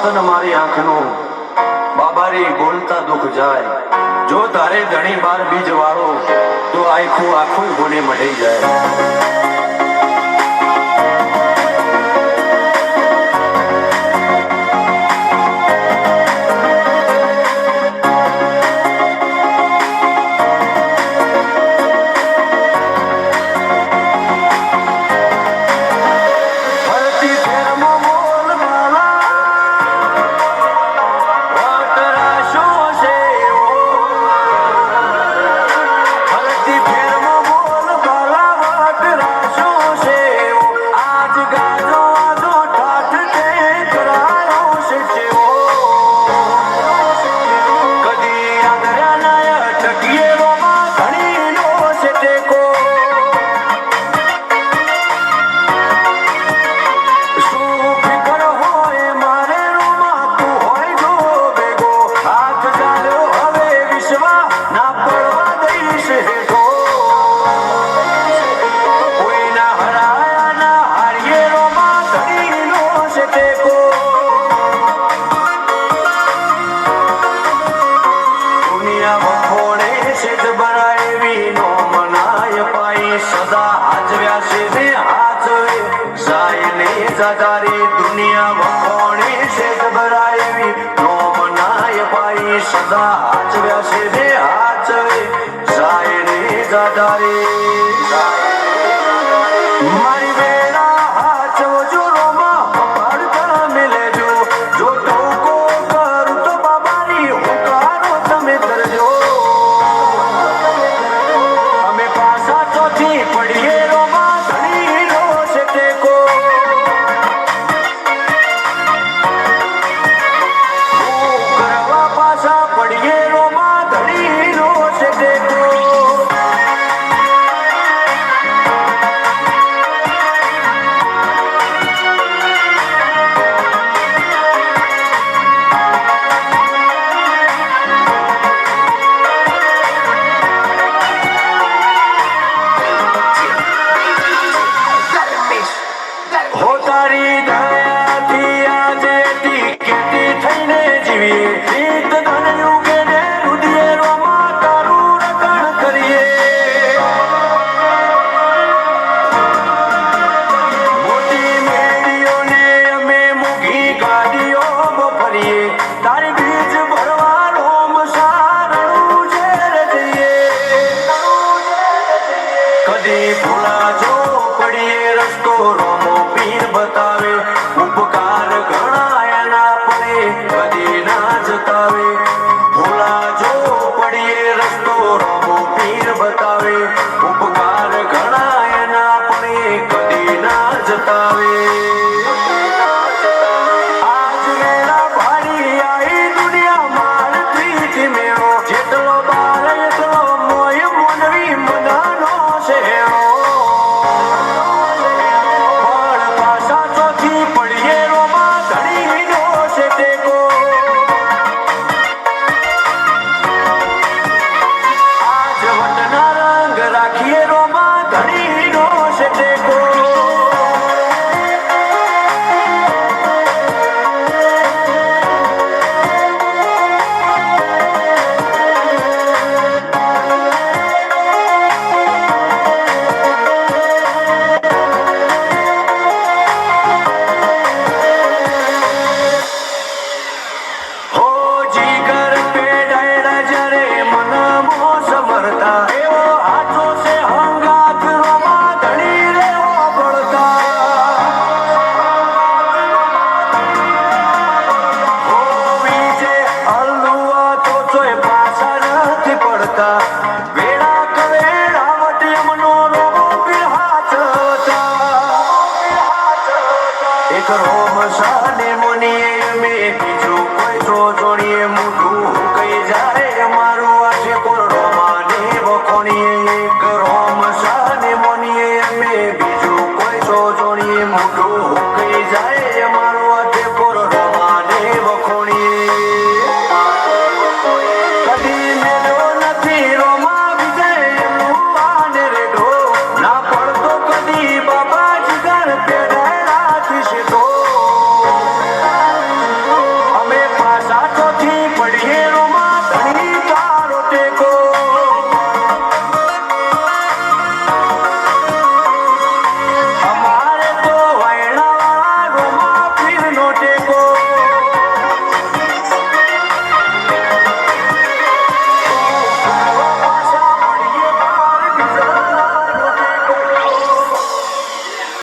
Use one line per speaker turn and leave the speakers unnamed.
વતન મારી આંખનું. બાબારી બોલતા દુઃખ જાય. જો તારે ધણી બાર બીજ વાળો તો આખું આખું ગુને મઢી જાય. সদা আচরে আসে કદી ભૂલા જો પડીએ રસ્તો રોમો પીર બતા শেখর মশানে মনি